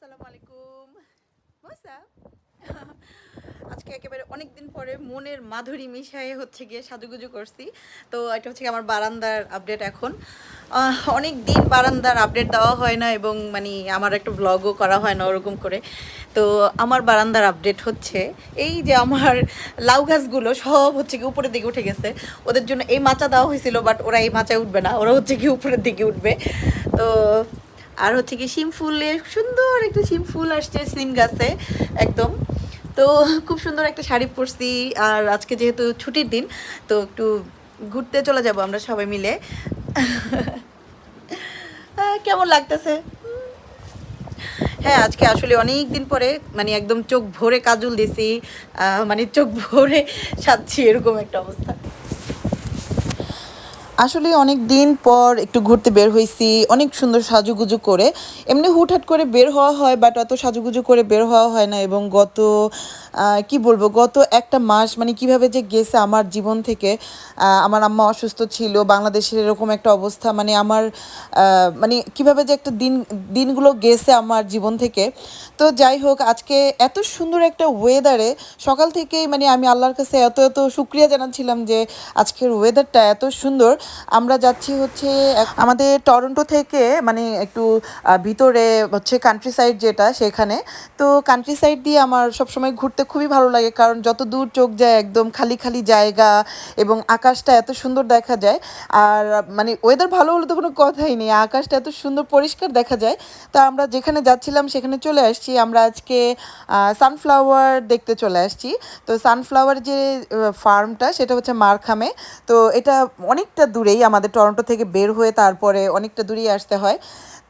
আসসালামু আলাইকুম। মোসা আজকে একেবারে অনেক দিন পরে মনের মাধুরী মিশায়ে হচ্ছে গিয়ে সাজুগুজু করছি। তো এটা হচ্ছে আমার বারান্দার আপডেট এখন। অনেক দিন বারান্দার আপডেট দেওয়া হয় না এবং মানে আমার একটা ব্লগও করা হয় না ওরকম করে। তো আমার বারান্দার আপডেট হচ্ছে এই যে আমার লাউ গাছগুলো সব হচ্ছে কি উপরের দিকে উঠে গেছে। ওদের জন্য এই মাচা দেওয়া হয়েছিল বাট ওরা এই মাচায় উঠবে না, ওরা হচ্ছে কি উপরের দিকে উঠবে। তো আর হচ্ছে কি শিম ফুলের সুন্দর একটা শিম ফুল আসছে সিম গাছে, একদম। তো খুব সুন্দর একটা শাড়ি পরছি, আর আজকে যেহেতু ছুটির দিন, তো একটু ঘুরতে চলে যাব আমরা সবাই মিলে। কেমন লাগতেছে? হ্যাঁ আজকে আসলে অনেক দিন পরে মানে একদম চোখ ভরে কাজল দিছি মানে চোখ ভরে সাজছি, এরকম একটা অবস্থা। আসলে অনেক দিন পর একটু ঘুরতে বের হয়েছি, অনেক সুন্দর সাজুগুজু করে। এমনি হুটহাট করে বের হওয়া হয় বাট অত সাজুগুজু করে বের হওয়া হয় না এবং গত কি বলব, গত একটা মাস মানে কীভাবে যে গেছে আমার জীবন থেকে আমার আম্মা অসুস্থ ছিল, বাংলাদেশের এরকম একটা অবস্থা মানে আমার মানে কীভাবে যে একটা দিন, দিনগুলো গেছে আমার জীবন থেকে। তো যাই হোক, আজকে এত সুন্দর একটা ওয়েদারে সকাল থেকেই মানে আমি আল্লাহর কাছে এত এত শুক্রিয়া জানাচ্ছিলাম যে আজকের ওয়েদারটা এত সুন্দর। আমরা যাচ্ছি হচ্ছে আমাদের টরন্টো থেকে মানে একটু ভিতরে হচ্ছে কান্ট্রি সাইড যেটা সেখানে। তো কান্ট্রি সাইড দিয়ে আমার সবসময় ঘুরতে খুবই ভালো লাগে, কারণ যত দূর চোখ যায় একদম খালি খালি জায়গা এবং আকাশটা এত সুন্দর দেখা যায়। আর মানে ওয়েদার ভালো হলে তো কোনো কথাই নেই, আকাশটা এত সুন্দর পরিষ্কার দেখা যায়। তো আমরা যেখানে যাচ্ছিলাম সেখানে চলে আসছি, আমরা আজকে সানফ্লাওয়ার দেখতে চলে আসছি। তো সানফ্লাওয়ার যে ফার্মটা সেটা হচ্ছে মারখামে। তো এটা অনেকটা দূরেই, আমাদের টরন্টো থেকে বের হয়ে তারপরে অনেকটা দূরেই আসতে হয়।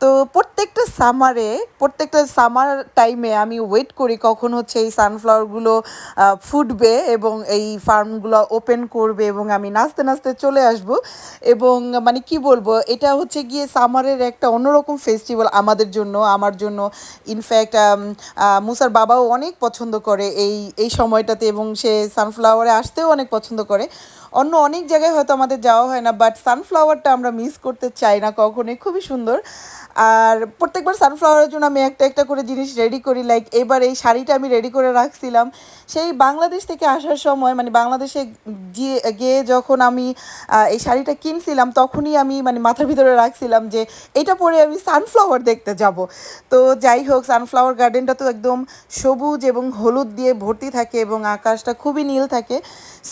তো প্রত্যেকটা সামারে প্রত্যেকটা সামার টাইমে আমি ওয়েট করি কখন হচ্ছে এই সানফ্লাওয়ারগুলো ফুটবে এবং এই ফার্মগুলো ওপেন করবে এবং আমি নাচতে নাচতে চলে আসব। এবং মানে কি বলব, এটা হচ্ছে গিয়ে সামারের একটা অন্যরকম ফেস্টিভ্যাল আমাদের জন্য, আমার জন্য। ইনফ্যাক্ট মুসার বাবাও অনেক পছন্দ করে এই এই সময়টাতে এবং সে সানফ্লাওয়ারে আসতেও অনেক পছন্দ করে। অন্য অনেক জায়গায় হয়তো আমাদের যাওয়া হয় না বাট সানফ্লাওয়ারটা আমরা মিস করতে চাই না কখনোই, খুবই সুন্দর। আর প্রত্যেকবার সানফ্লাওয়ারের জন্য আমি একটা একটা করে জিনিস রেডি করি লাইক এবার এই শাড়িটা আমি রেডি করে রাখছিলাম। সেই বাংলাদেশ থেকে আসার সময় মানে বাংলাদেশে গিয়ে গিয়ে যখন আমি এই শাড়িটা কিনছিলাম, তখনই আমি মানে মাথার ভিতরে রাখছিলাম যে এটা পরে আমি সানফ্লাওয়ার দেখতে যাব। তো যাই হোক সানফ্লাওয়ার গার্ডেনটা তো একদম সবুজ এবং হলুদ দিয়ে ভর্তি থাকে এবং আকাশটা খুবই নীল থাকে।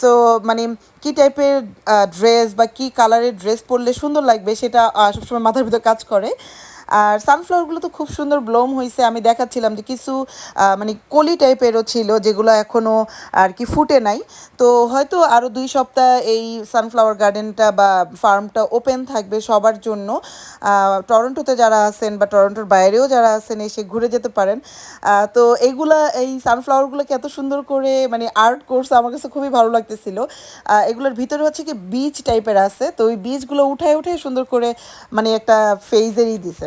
সো মানে কী টাইপের ড্রেস বা কী কালারের ড্রেস পরলে সুন্দর লাগবে সেটা সবসময় মাথার ভিতর কাজ করে। আর সানফ্লাওয়ারগুলো তো খুব সুন্দর ব্লোম হয়েছে আমি দেখাচ্ছিলাম যে কিছু মানে কলি টাইপেরও ছিল, যেগুলো এখনও আর কি ফুটে নাই। তো হয়তো আরও দুই সপ্তাহ এই সানফ্লাওয়ার গার্ডেনটা বা ফার্মটা ওপেন থাকবে সবার জন্য। টরন্টোতে যারা আছেন বা টরন্টোর বাইরেও যারা আছেন, এসে ঘুরে যেতে পারেন। তো এইগুলা এই সানফ্লাওয়ারগুলোকে এত সুন্দর করে মানে আর্ট কোর্স আমার কাছে খুবই ভালো লাগতেছিল। এগুলোর ভিতরে হচ্ছে কি, বীজ টাইপের আছে। তো ওই বীজগুলো উঠায় উঠায় সুন্দর করে মানে একটা ফেজেরই দিছে।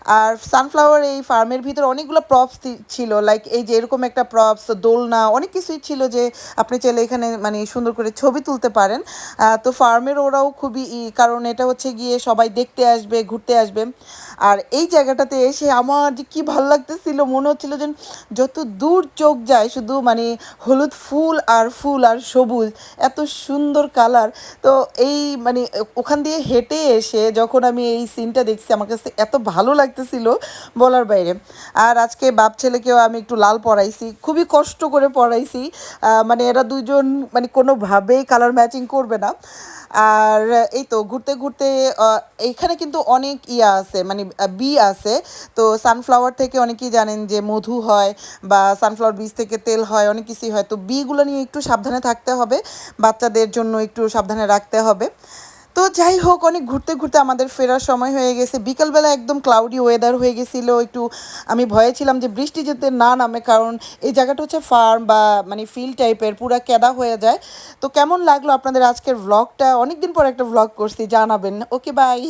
আর সানফ্লাওয়ার এই ফার্মের ভিতরে অনেকগুলো প্রপস ছিল লাইক এই যে এরকম একটা প্রপস দোলনা, অনেক কিছুই ছিল যে আপনি চাইলে এখানে মানে সুন্দর করে ছবি তুলতে পারেন। তো ফার্মের ওরাও খুবই কারণ এটা হচ্ছে গিয়ে সবাই দেখতে আসবে, ঘুরতে আসবে। আর এই জায়গাটাতে এসে আমার যে কী ভালো লাগতেছিল, মনে হচ্ছিল যে যত দূর চোখ যায় শুধু মানে হলুদ ফুল আর ফুল আর সবুজ, এত সুন্দর কালার তো এই মানে ওখান দিয়ে হেঁটে এসে যখন আমি এই সিনটা দেখছি, আমার কাছে এত ভালো লাগতেছিল বলার বাইরে। আর আজকে বাপ ছেলেকেও আমি একটু লাল পরাইছি খুবই কষ্ট করে পরাইছি। আহ, মানে এরা দুজন মানে কোনোভাবেই কালার ম্যাচিং করবে না। আর এই তো ঘুরতে ঘুরতে আহ, এইখানে কিন্তু অনেক ইয়া আছে মানে বি আছে। তো সানফ্লাওয়ার থেকে অনেকেই জানেন যে মধু হয় বা সানফ্লাওয়ার বীজ থেকে তেল হয় অনেক কিছুই হয়। তো বিগুলো নিয়ে একটু সাবধানে থাকতে হবে বাচ্চাদের জন্য একটু সাবধানে রাখতে হবে। তো যাই হোক, অনেক ঘুরতে ঘুরতে আমাদের ফেরার সময় হয়ে গেছে। বিকালবেলা একদম ক্লাউডি ওয়েদার হয়ে গেছিল। একটু আমি ভয়ে ছিলাম যে বৃষ্টি যেতে না নামে, কারণ এই জায়গাটা হচ্ছে ফার্ম বা মানে ফিল্ড টাইপের পুরা কেদা হয়ে যায়। তো কেমন লাগল আপনাদের আজকের ভ্লগটা অনেকদিন পর একটা ভ্লগ করছি, জানাবেন। Okay bye